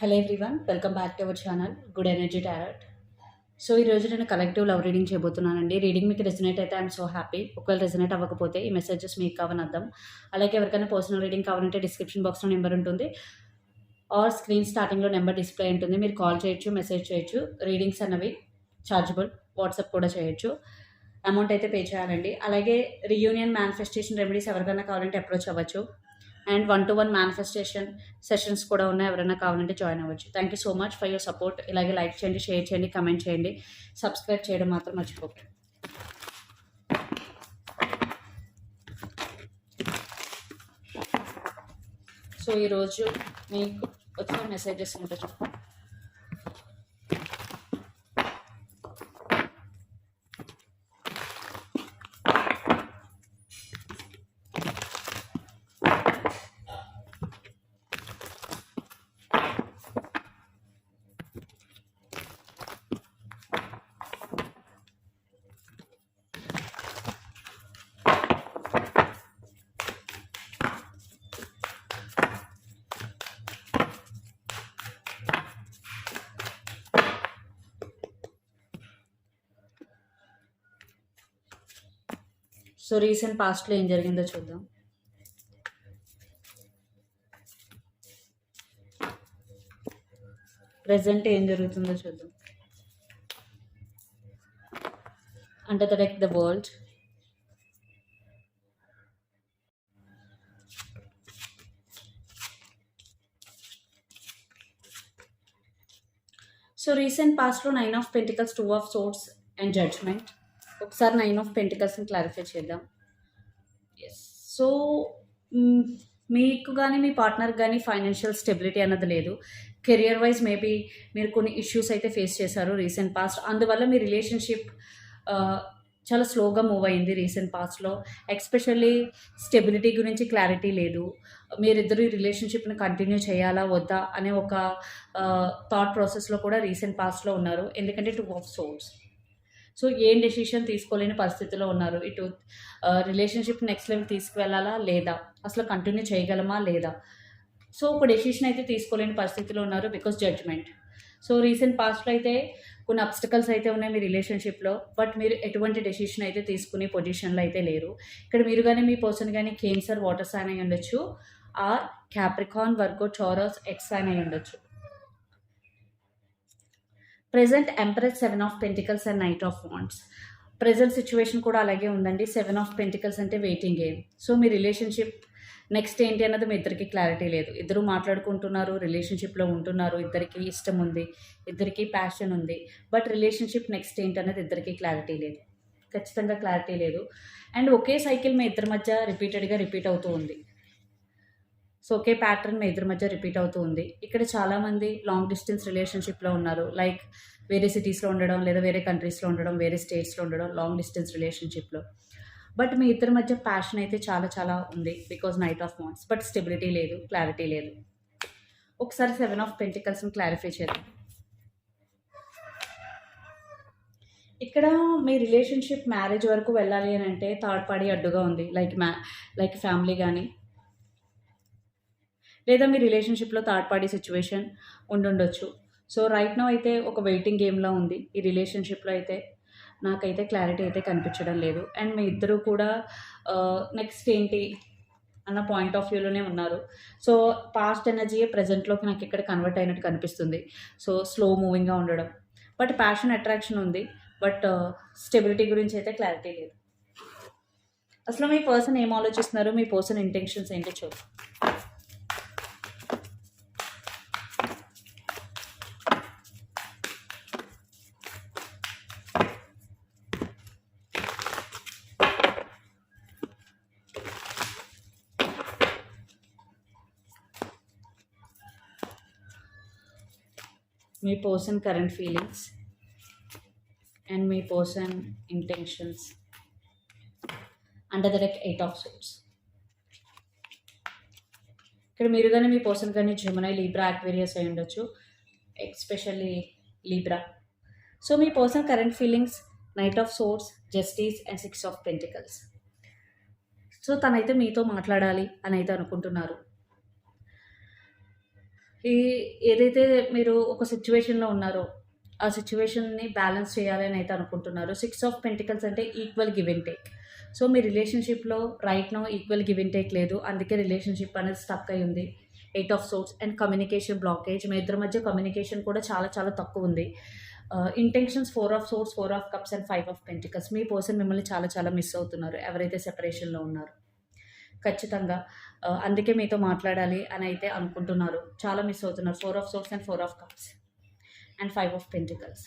Hello everyone welcome back to our channel good energy tarot so ఈరోజు నేను collective love reading చేయబోతున్నానండి. Reading మీకు resonate అయితే I'm so happy ఒకవేళ resonate అవ్వకపోతే ఈ మెసేజెస్ మీకు కావని అర్థం. అలాగే ఎవరికైనా పర్సనల్ రీడింగ్ కావాలంటే డిస్క్రిప్షన్ బాక్స్లో నెంబర్ ఉంటుంది. ఆర్ స్క్రీన్ స్టార్టింగ్లో నెంబర్ డిస్ప్లే ఉంటుంది. మీరు కాల్ చేయొచ్చు మెసేజ్ చేయొచ్చు. రీడింగ్స్ అన్నవి ఛార్జబుల్ వాట్సాప్ కూడా చేయొచ్చు. అమౌంట్ అయితే పే చేయాలండి. అలాగే రీయూనియన్ మేనిఫెస్టేషన్ రెమెడీస్ ఎవరికైనా కావాలంటే అప్రోచ్ అవ్వచ్చు. And one to one manifestation sessions కూడా ఉన్నాయి. ఎవరైనా కావాలంటే జాయిన్ అవ్వచ్చు. Thank you so much for your support ఇలాగే లైక్ చేయండి షేర్ చేయండి కమెంట్ చేయండి. సబ్స్క్రైబ్ చేయడం మాత్రం మర్చిపోకండి. సో ఈరోజు మీకు వచ్చిన మెసేజెస్ ఉంటే చెప్పండి. సో రీసెంట్ పాస్ట్లో ఏం జరిగిందో చూద్దాం. ప్రజెంట్ ఏం జరుగుతుందో చూద్దాం. అంటే the deck the world so recent పాస్ట్లో nine of pentacles two of swords and judgement ఒకసారి నైన్ ఆఫ్ పెంటికల్స్ని క్లారిఫై చేద్దాం. ఎస్ సో మీకు కానీ మీ పార్ట్నర్ కానీ ఫైనాన్షియల్ స్టెబిలిటీ అన్నది లేదు. కెరియర్ వైజ్ మేబీ మీరు కొన్ని ఇష్యూస్ అయితే ఫేస్ చేశారు రీసెంట్ పాస్ట్. అందువల్ల మీ రిలేషన్షిప్ చాలా స్లోగా మూవ్ అయింది రీసెంట్ పాస్ట్లో. ఎక్స్పెషల్లీ స్టెబిలిటీ గురించి క్లారిటీ లేదు. మీరిద్దరు ఈ రిలేషన్షిప్ని కంటిన్యూ చేయాలా వద్దా అనే ఒక థాట్ ప్రాసెస్లో కూడా రీసెంట్ పాస్ట్లో ఉన్నారు. ఎందుకంటే టూ ఆఫ్ సోల్స్ సో ఏం డెసిషన్ తీసుకోలేని పరిస్థితిలో ఉన్నారు. ఇటు రిలేషన్షిప్ నెక్స్ట్ లెవెల్ తీసుకువెళ్ళాలా? లేదా? అసలు కంటిన్యూ చేయగలమా? లేదా? సో ఒక డెసిషన్ అయితే తీసుకోలేని పరిస్థితిలో ఉన్నారు బికాస్ జడ్జ్మెంట్ సో రీసెంట్ పాస్ట్లో అయితే కొన్ని అబ్స్టికల్స్ అయితే ఉన్నాయి మీ రిలేషన్షిప్లో బట్ మీరు ఎటువంటి డెసిషన్ అయితే తీసుకునే పొజిషన్లో అయితే లేరు. ఇక్కడ మీరు కానీ మీ పర్సన్ కానీ కేన్సర్ వాటర్ సైన్ అయి ఉండొచ్చు ఆర్ క్యాప్రికాన్ వర్గో చోరస్ ఎక్స్ సైన్ అయి ఉండొచ్చు present empress seven of pentacles and knight of wands present situation కూడా అలాగే ఉందండి. సెవెన్ ఆఫ్ పెంటికల్స్ అంటే వెయిటింగ్ గేమ్ సో మీ రిలేషన్షిప్ నెక్స్ట్ ఏంటి అన్నది మీ ఇద్దరికి క్లారిటీ లేదు. ఇద్దరు మాట్లాడుకుంటున్నారు రిలేషన్షిప్లో ఉంటున్నారు ఇద్దరికి ఇష్టం ఉంది ఇద్దరికి ప్యాషన్ ఉంది. బట్ రిలేషన్షిప్ నెక్స్ట్ ఏంటి అన్నది ఇద్దరికి క్లారిటీ లేదు. ఖచ్చితంగా క్లారిటీ లేదు. అండ్ ఒకే సైకిల్ మీ ఇద్దరి మధ్య రిపీటెడ్గా రిపీట్ అవుతూ ఉంది. సో ఒకే ప్యాటర్న్ మీ ఇద్దరి మధ్య రిపీట్ అవుతూ ఉంది. ఇక్కడ చాలామంది లాంగ్ డిస్టెన్స్ రిలేషన్షిప్లో ఉన్నారు. లైక్ వేరే సిటీస్లో ఉండడం లేదా వేరే కంట్రీస్లో ఉండడం వేరే స్టేట్స్లో ఉండడం లాంగ్ డిస్టెన్స్ రిలేషన్షిప్లో బట్ మీ ఇద్దరి మధ్య ప్యాషన్ అయితే చాలా చాలా ఉంది. బికాజ్ నైట్ ఆఫ్ మోన్స్ బట్ స్టెబిలిటీ లేదు క్లారిటీ లేదు. ఒకసారి సెవెన్ ఆఫ్ పెంటికల్స్ని క్లారిఫై చేద్దాం. ఇక్కడ మీ రిలేషన్షిప్ మ్యారేజ్ వరకు వెళ్ళాలి అని అంటే థర్డ్ పార్టీ అడ్డుగా ఉంది. లైక్ మ్యా లైక్ ఫ్యామిలీ కానీ లేదా మీ రిలేషన్షిప్లో థర్డ్ పార్టీ సిచ్యువేషన్ ఉండుండొచ్చు. సో రైట్ నో అయితే ఒక వెయిటింగ్ గేమ్లో ఉంది. ఈ రిలేషన్షిప్లో అయితే నాకైతే క్లారిటీ అయితే కనిపించడం లేదు. అండ్ మీ ఇద్దరు కూడా నెక్స్ట్ ఏంటి అన్న పాయింట్ ఆఫ్ వ్యూలోనే ఉన్నారు. సో పాస్ట్ ఎనర్జీ ప్రజెంట్లోకి నాకు ఇక్కడ కన్వర్ట్ అయినట్టు కనిపిస్తుంది. సో స్లో మూవింగ్గా ఉండడం. బట్ ప్యాషన్ అట్రాక్షన్ ఉంది. బట్ స్టెబిలిటీ గురించి అయితే క్లారిటీ లేదు. అసలు మీ పర్సన్ ఏం ఆలోచిస్తున్నారు? మీ పర్సన్ ఇంటెన్షన్స్ ఏంటో? చూద్దాం మీ person current feelings and me person intentions under the like eight of swords ఇక్కడ మీరు కానీ మీ పర్సన్ కానీ జమునై లీబ్రా అక్వేరియస్ అయి ఉండొచ్చు especially Libra so me person current feelings knight of swords justice and six of pentacles so తనైతే మీతో మాట్లాడాలి అని అయితే అనుకుంటున్నారు. ఈ ఏదైతే మీరు ఒక సిచ్యువేషన్‌లో ఉన్నారో, ఆ సిచ్యువేషన్‌ని బ్యాలెన్స్ చేయాలని అయితే అనుకుంటున్నారు. సిక్స్ ఆఫ్ పెంటికల్స్ అంటే equal give and take. So, మీ రిలేషన్‌షిప్‌లో right now equal give and take లేదు. అందుకే రిలేషన్‌షిప్ అనేది స్టక్ అయి ఉంది. Eight of swords and communication blockage. మీ ఇద్దరి మధ్య కమ్యూనికేషన్ కూడా చాలా చాలా తక్కువ ఉంది intentions four of swords, four of cups and five of pentacles. Me person మిమ్మల్ని చాలా చాలా మిస్ అవుతున్నారు. ఎవరైతే సెపరేషన్‌లో ఉన్నారో. ఖచ్చితంగా అందుకే మీతో మాట్లాడాలి అని అయితే అనుకుంటున్నారు. చాలా మిస్ అవుతున్నారు. Four of swords and four of cups and five of pentacles.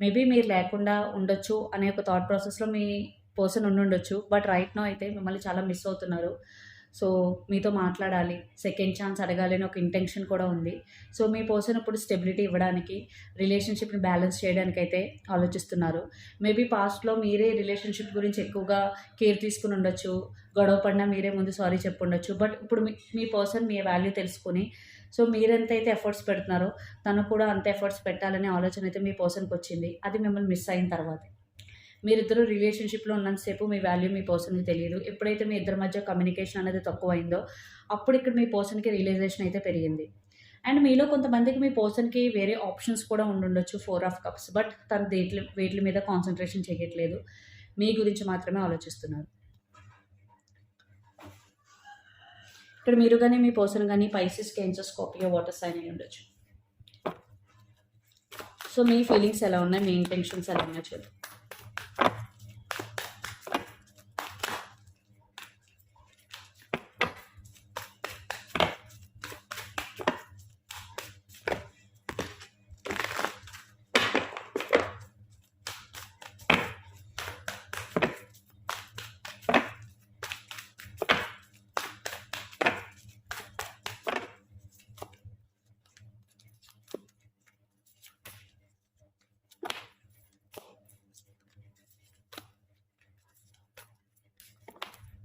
Maybe మీరు లేకుండా ఉండొచ్చు అనే ఒక థాట్ ప్రాసెస్‌లో మీ పర్సన్ ఉండుండొచ్చు. బట్ రైట్ నో అయితే మిమ్మల్ని చాలా మిస్ అవుతున్నారు. సో, మీతో మాట్లాడాలి. సెకండ్ ఛాన్స్ అడగాలి అని ఒక ఇంటెన్షన్ కూడా ఉంది. సో, మీ పర్సన్ ఇప్పుడు స్టెబిలిటీ ఇవ్వడానికి, రిలేషన్‌షిప్‌ని బ్యాలెన్స్ చేయడానికైతే ఆలోచిస్తున్నారు. మేబీ పాస్ట్‌లో మీరే రిలేషన్‌షిప్ గురించి ఎక్కువగా కేర్ తీసుకుని ఉండొచ్చు. గొడవ పడినా మీరే ముందు సారీ చెప్పుండొచ్చు. బట్ ఇప్పుడు మీ మీ పర్సన్ మీ వాల్యూ తెలుసుకుని సో, మీరెంతైతే ఎఫర్ట్స్ పెడుతున్నారో, తను కూడా అంత ఎఫర్ట్స్ పెట్టాలనే ఆలోచన అయితే మీ పర్సన్‌కొచ్చింది. అది మిమ్మల్ని మిస్ అయిన తర్వాతే. మీరిద్దరు రిలేషన్‌షిప్‌లో ఉన్నంత సేపు మీ వాల్యూ మీ పర్సన్‌కి తెలియదు ఎప్పుడైతే మీ ఇద్దరి మధ్య కమ్యూనికేషన్ అనేది తక్కువైందో అప్పుడు ఇక్కడ మీ పర్సన్‌కి రియలైజేషన్ అయితే పెరిగింది. అండ్ మీలో కొంతమందికి మీ పర్సన్‌కి వేరే ఆప్షన్స్ కూడా ఉండుండొచ్చు. Four of cups. బట్ తన దేట్ల వేట్ల మీద కాన్సన్ట్రేషన్ చేయట్లేదు. మీ గురించి మాత్రమే ఆలోచిస్తున్నారు. ఇక్కడ మీరు కానీ మీ పర్సన్ కానీ Pisces, Cancer Scorpio water sign అయి ఉండొచ్చు. సో, మీ ఫీలింగ్స్ ఎలా ఉన్నాయి? మీ ఇంటెన్షన్స్ ఎలా ఉన్నాయో చూద్దాం.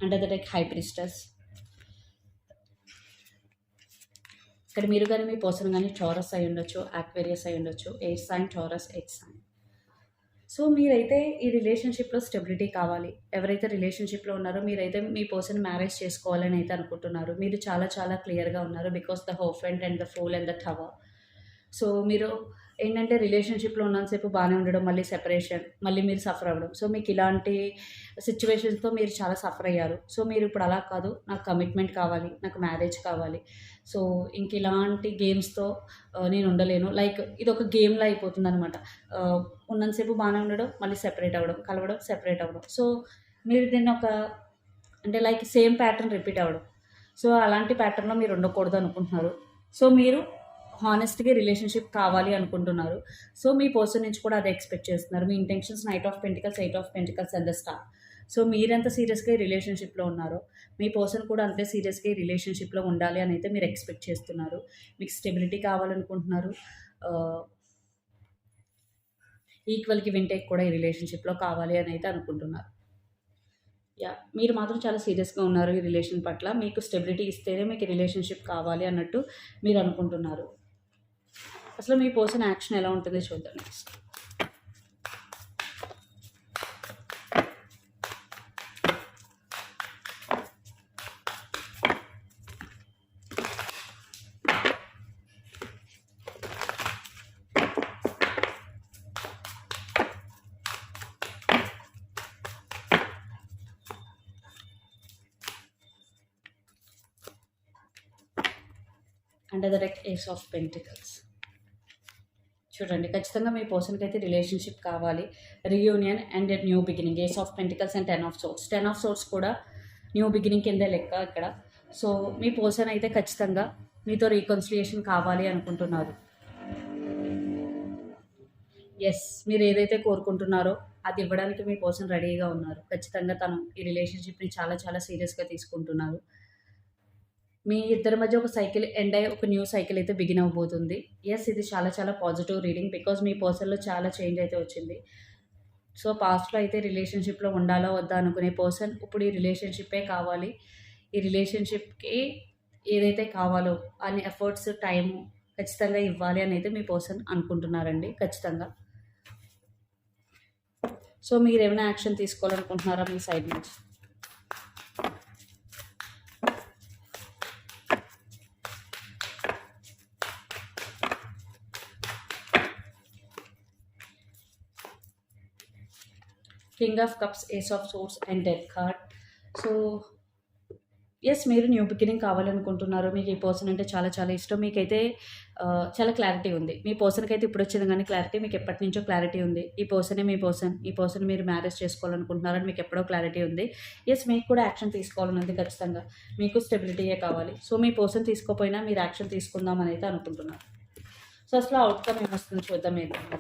Under that deck high priestess. ఇక్కడ మీరు కానీ మీ పర్సన్ కానీ టారస్ అయి ఉండొచ్చు. ఆక్వేరియస్ అయి ఉండొచ్చు. Air sign, Taurus, air sign. So, మీరైతే ఈ రిలేషన్‌షిప్‌లో స్టెబిలిటీ కావాలి. ఎవరైతే రిలేషన్‌షిప్‌లో ఉన్నారో మీరైతే మీ పర్సన్ మ్యారేజ్ చేసుకోవాలని అయితే అనుకుంటున్నారు. మీరు చాలా చాలా క్లియర్‌గా ఉన్నారు. Because the hope and the fool and the tower. So, మీరు ఏంటంటే రిలేషన్‌షిప్‌లో ఉన్నంతసేపు బాగానే ఉండడం, మళ్ళీ సెపరేషన్, మళ్ళీ మీరు సఫర్ అవ్వడం. సో, మీకు ఇలాంటి సిచ్యువేషన్స్తో మీరు చాలా సఫర్ అయ్యారు. సో, మీరు ఇప్పుడు అలా కాదు. నాకు కమిట్మెంట్ కావాలి. నాకు మ్యారేజ్ కావాలి. సో, ఇంక ఇలాంటి గేమ్స్‌తో uh, నేను ఉండలేను. లైక్ ఇది ఒక గేమ్‌లా అయిపోతుంది అనమాట uh, ఉన్నంతసేపు బాగానే ఉండడం, మళ్ళీ సెపరేట్ అవ్వడం, కలవడం, సెపరేట్ అవ్వడం. సో, మీరు దీన్ని ఒక అంటే లైక్ సేమ్ ప్యాటర్న్ రిపీట్ అవ్వడం. సో, అలాంటి ప్యాటర్న్‌లో మీరు ఉండకూడదు అనుకుంటున్నారు. సో, మీరు హానెస్ట్‌గా రిలేషన్‌షిప్ కావాలి అనుకుంటున్నారు. సో, మీ పర్సన్ నుంచి కూడా అదే ఎక్స్‌పెక్ట్ చేస్తున్నారు. మీ intentions knight of pentacles, eight of pentacles and the star. So, మీరెంత సీరియస్‌గా ఈ రిలేషన్‌షిప్‌లో ఉన్నారో, మీ పర్సన్ కూడా అంతే సీరియస్‌గా ఈ రిలేషన్‌షిప్‌లో ఉండాలి అని అయితే మీరు ఎక్స్‌పెక్ట్ చేస్తున్నారు. మీకు స్టెబిలిటీ కావాలనుకుంటున్నారు. ఈక్వల్కి వింటేక్ కూడా ఈ రిలేషన్‌షిప్‌లో కావాలి అని అయితే అనుకుంటున్నారు. యా మీరు మాత్రం చాలా సీరియస్‌గా ఉన్నారు ఈ రిలేషన్ పట్ల. మీకు స్టెబిలిటీ ఇస్తేనే మీకు రిలేషన్‌షిప్ కావాలి అన్నట్టు మీరు అనుకుంటున్నారు. అసలు మీ పర్సన్ యాక్షన్ ఎలా ఉంటుందో చూద్దాం నెక్స్ట్. అండర్ ద రెక్ ఏస్ ఆఫ్ పెంటికల్స్. చూడండి ఖచ్చితంగా మీ పర్సన్‌కి అయితే రిలేషన్‌షిప్ కావాలి. Reunion and new beginning. Ace of pentacles and ten of swords. Ten of swords కూడా న్యూ బిగినింగ్ కిందే లెక్క ఇక్కడ. సో, మీ పర్సన్ అయితే ఖచ్చితంగా మీతో రీకన్సిలియేషన్ కావాలి అనుకుంటున్నారు. ఎస్ మీరు ఏదైతే కోరుకుంటున్నారో అది ఇవ్వడానికి మీ పర్సన్ రెడీగా ఉన్నారు. ఖచ్చితంగా తను ఈ రిలేషన్‌షిప్‌ని చాలా చాలా సీరియస్‌గా తీసుకుంటున్నారు. మీ ఇద్దరి మధ్య ఒక సైకిల్ ఎండ్ అయ్యి ఒక న్యూ సైకిల్ అయితే బిగిన్ అవ్వబోతుంది. ఎస్ ఇది చాలా చాలా పాజిటివ్ రీడింగ్. బికాజ్ మీ పర్సన్‌లో చాలా చేంజ్ అయితే వచ్చింది. సో, పాస్ట్‌లో అయితే రిలేషన్‌షిప్‌లో ఉండాలా వద్దా అనుకునే పర్సన్ ఇప్పుడు ఈ రిలేషన్‌షిప్పే కావాలి. ఈ రిలేషన్‌షిప్‌కి ఏదైతే కావాలో అన్ని ఎఫర్ట్స్, టైము ఖచ్చితంగా ఇవ్వాలి అని అయితే మీ పర్సన్ అనుకుంటున్నారండి ఖచ్చితంగా. సో, మీరు ఏమైనా యాక్షన్ తీసుకోవాలనుకుంటున్నారా మీ సైడ్ నుంచి? King of cups ace of swords and death card so yes మీరు న్యూ బిగినింగ్ కావాలనుకుంటున్నారు. మీకు ఈ పర్సన్ అంటే చాలా చాలా ఇష్టం. మీకైతే చాలా క్లారిటీ ఉంది. మీ పర్సన్కి అయితే ఇప్పుడు వచ్చింది కానీ క్లారిటీ మీకు ఎప్పటి నుంచో క్లారిటీ ఉంది. ఈ పర్సనే మీ పర్సన్ ఈ పర్సన్ మీరు మ్యారేజ్ చేసుకోవాలనుకుంటున్నారని మీకు ఎప్పుడో క్లారిటీ ఉంది. ఎస్ మీకు కూడా యాక్షన్ తీసుకోవాలని ఉంది ఖచ్చితంగా. మీకు స్టెబిలిటీయే కావాలి. సో మీ పర్సన్ తీసుకోపోయినా మీరు యాక్షన్ తీసుకుందామని అయితే అనుకుంటున్నారు. సో అసలు అవుట్కమ్ ఏమొస్తుంది చూద్దాం ఏంటంటే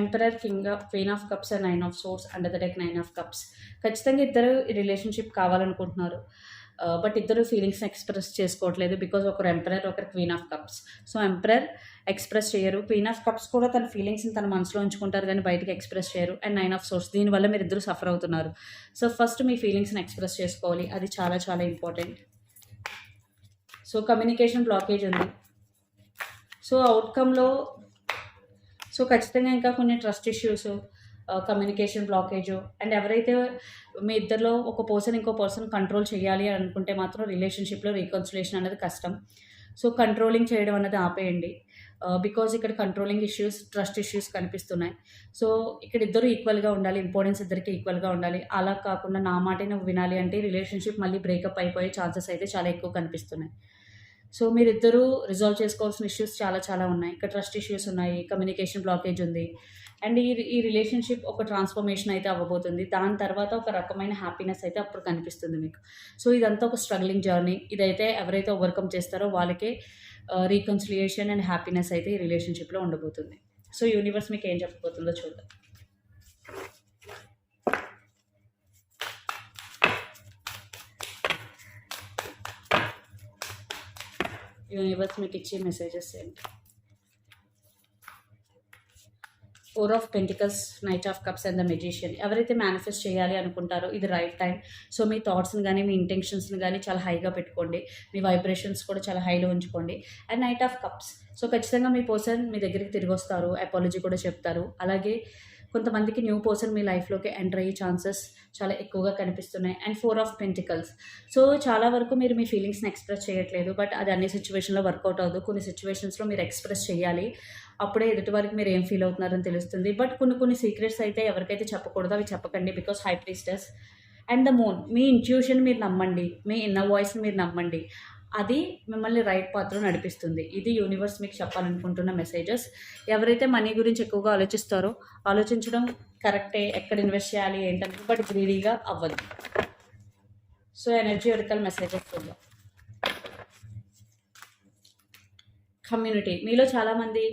emperor king queen of cups and nine of swords under the deck nine of cups ఖచ్చితంగా ఇద్దరు రిలేషన్షిప్ కావాలనుకుంటున్నారు. Uh, బట్ ఇద్దరు ఫీలింగ్స్ని ఎక్స్ప్రెస్ చేసుకోవట్లేదు బికాజ్ ఒకరు ఎంపరర్ ఒకరు queen of cups so emperor express చేయరు. క్వీన్ ఆఫ్ కప్స్ కూడా తన ఫీలింగ్స్ని తన మనసులో ఉంచుకుంటారు కానీ బయటకి ఎక్స్ప్రెస్ చేయరు. అండ్ నైన్ ఆఫ్ సోర్స్ దీనివల్ల మీరు ఇద్దరు సఫర్ అవుతున్నారు. సో ఫస్ట్ మీ ఫీలింగ్స్ని ఎక్స్ప్రెస్ చేసుకోవాలి. అది చాలా చాలా ఇంపార్టెంట్ సో కమ్యూనికేషన్ బ్లాకేజ్ ఉంది. సో అవుట్కంలో సో ఖచ్చితంగా ఇంకా కొన్ని trust issues communication blockage and ఎవరైతే మీ ఇద్దరిలో ఒక పర్సన్ ఇంకో పర్సన్ కంట్రోల్ చేయాలి అని అనుకుంటే మాత్రం రిలేషన్షిప్లో రీకన్సిలేషన్ అనేది కష్టం. సో కంట్రోలింగ్ చేయడం అనేది ఆపేయండి. బికాజ్ ఇక్కడ కంట్రోలింగ్ ఇష్యూస్ ట్రస్ట్ ఇష్యూస్ కనిపిస్తున్నాయి. సో ఇక్కడ ఇద్దరు ఈక్వల్గా ఉండాలి ఇంపార్టెన్స్ ఇద్దరికి ఈక్వల్గా ఉండాలి. అలా కాకుండా నా మాటే నువ్వు వినాలి అంటే రిలేషన్షిప్ మళ్ళీ బ్రేకప్ అయిపోయే ఛాన్సెస్ అయితే చాలా ఎక్కువ కనిపిస్తున్నాయి. సో మీరిద్దరూ రిజాల్వ్ చేసుకోవాల్సిన ఇష్యూస్ చాలా చాలా ఉన్నాయి. ఇక్కడ ట్రస్ట్ ఇష్యూస్ ఉన్నాయి కమ్యూనికేషన్ బ్లాకేజ్ ఉంది. అండ్ ఈ ఈ రిలేషన్షిప్ ఒక ట్రాన్స్ఫర్మేషన్ అయితే అవ్వబోతుంది. దాని తర్వాత ఒక రకమైన హ్యాపీనెస్ అయితే అప్పుడు కనిపిస్తుంది మీకు. సో ఇదంతా ఒక స్ట్రగ్లింగ్ జర్నీ ఇదైతే ఎవరైతే ఓవర్కమ్ చేస్తారో వాళ్ళకే రీకన్సిలియేషన్ అండ్ హ్యాపీనెస్ అయితే ఈ రిలేషన్షిప్లో ఉండబోతుంది. సో యూనివర్స్ మీకు ఏం చెప్పబోతుందో చూద్దాం. యూనివర్స్ మీకు ఇచ్చే మెసేజెస్ ఏంటి four of pentacles knight of cups and the magician ఎవరైతే మేనిఫెస్ట్ చేయాలి అనుకుంటారో ఇది రైట్ టైం సో మీ థాట్స్ని కానీ మీ ఇంటెన్షన్స్ని కానీ చాలా హైగా పెట్టుకోండి. మీ వైబ్రేషన్స్ కూడా చాలా హైలో ఉంచుకోండి. And knight of cups so ఖచ్చితంగా మీ పర్సన్ మీ దగ్గరికి తిరిగి వస్తారు. అపాలజీ కూడా చెప్తారు. అలాగే కొంతమందికి న్యూ పర్సన్ మీ లైఫ్లోకి ఎంటర్ అయ్యే ఛాన్సెస్ చాలా ఎక్కువగా కనిపిస్తున్నాయి. And four of pentacles. So చాలా వరకు మీరు మీ ఫీలింగ్స్ని ఎక్స్ప్రెస్ చేయట్లేదు. బట్ అది అన్ని సిచ్యువేషన్లో వర్కౌట్ అవ్వదు. కొన్ని సిచ్యువేషన్స్లో మీరు ఎక్స్ప్రెస్ చేయాలి. అప్పుడే ఎదుటి వారికి మీరు ఏం ఫీల్ అవుతున్నారని తెలుస్తుంది. బట్ కొన్ని కొన్ని సీక్రెట్స్ అయితే ఎవరికైతే చెప్పకూడదు అవి చెప్పకండి. Because high priestess and the moon. Me intuition మీరు నమ్మండి. మీ ఇన్నర్ వాయిస్ని మీరు నమ్మండి. అది మిమ్మల్ని రైట్ పాత్ర నడిపిస్తుంది. ఇది యూనివర్స్ మీకు చెప్పాలనుకుంటున్న మెసేజెస్ ఎవరైతే మనీ గురించి ఎక్కువగా ఆలోచిస్తారో ఆలోచించడం కరెక్టే ఎక్కడ ఇన్వెస్ట్ చేయాలి ఏంటంటే బట్ గ్రీడీగా అవ్వదు సో ఎనర్జీ ఒరికల్ మెసేజెస్ చూద్దాం. కమ్యూనిటీ మీలో చాలామంది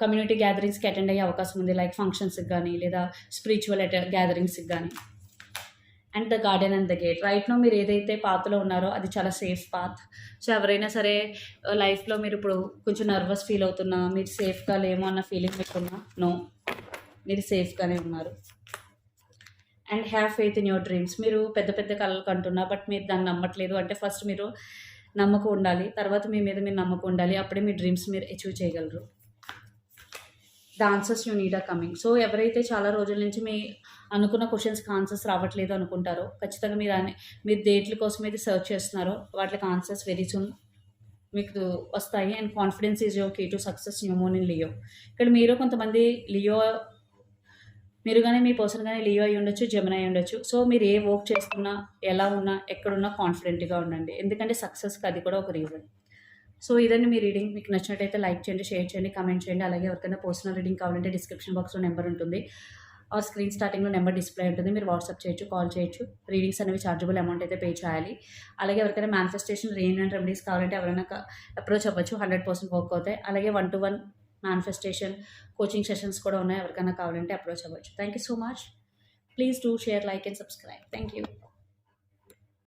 కమ్యూనిటీ గ్యాదరింగ్స్కి అటెండ్ అయ్యే అవకాశం ఉంది. లైక్ ఫంక్షన్స్కి కానీ లేదా స్పిరిచువల్ గ్యాదరింగ్స్కి కానీ and the garden and the gate. రైట్లో మీరు ఏదైతే పాత్లో ఉన్నారో అది చాలా సేఫ్ పాత్ సో ఎవరైనా సరే uh, లైఫ్లో మీరు ఇప్పుడు కొంచెం నర్వస్ ఫీల్ అవుతున్నా మీరు సేఫ్గా లేమో అన్న ఫీలింగ్ మీకున్నా నో మీరు సేఫ్గానే ఉన్నారు. And have faith in your dreams మీరు పెద్ద పెద్ద కళలు కంటున్నా బట్ మీరు దాన్ని నమ్మట్లేదు. అంటే ఫస్ట్ మీరు నమ్మకం ఉండాలి. తర్వాత మీ మీద మీరు నమ్మకం ఉండాలి. అప్పుడే మీ డ్రీమ్స్ మీరు అచీవ్ చేయగలరు. The answers you need are coming so ఎవరైతే చాలా రోజుల నుంచి మీ అనుకున్న క్వశ్చన్స్కి ఆన్సర్స్ రావట్లేదు అనుకుంటారో. ఖచ్చితంగా మీరు అనే మీరు డేట్ల కోసం అయితే సర్చ్ చేస్తున్నారో. వాటికి ఆన్సర్స్ వెరీ సూన్ మీకు వస్తాయి. And confidence is your key to success new moon in Leo ఇక్కడ మీరు కొంతమంది లియో మీరు కానీ మీ పర్సన్ కానీ లియో అయి ఉండొచ్చు జమున అయి ఉండొచ్చు. సో మీరు ఏ వర్క్ చేస్తున్నా ఎలా ఉన్నా ఎక్కడున్నా కాన్ఫిడెంట్గా ఉండండి. ఎందుకంటే సక్సెస్కి అది కూడా ఒక రీజన్ సో ఇదండి మీ రీడింగ్ మీకు నచ్చినట్టయితే లైక్ చేయండి షేర్ చేయండి కామెంట్ చేయండి. అలాగే ఎవరికైనా పర్సనల్ రీడింగ్ కావాలంటే డిస్క్రిప్షన్ బాక్స్లో నెంబర్ ఉంటుంది. ఆ స్క్రీన్ స్టార్టింగ్లో నెంబర్ డిస్ప్లే ఉంటుంది. మీరు వాట్సాప్ చేయొచ్చు కాల్ చేయొచ్చు. రీడింగ్స్ అనేవి చార్జబుల్ అమౌంట్ అయితే పే చేయాలి. అలాగే ఎవరికైనా మేనిఫెస్టేషన్ రెయిన్ అండ్ రెమెడీస్ కావాలంటే ఎవరైనా అప్రోచ్ అవ్వచ్చు. హండ్రెడ్ పర్సెంట్ వర్క్ అవుతాయి. అలాగే one to one manifestation coaching sessions కూడా ఉన్నాయి. ఎవరికైనా కావాలంటే అప్రోచ్ అవ్వచ్చు. Thank you so much please do share like and subscribe thank you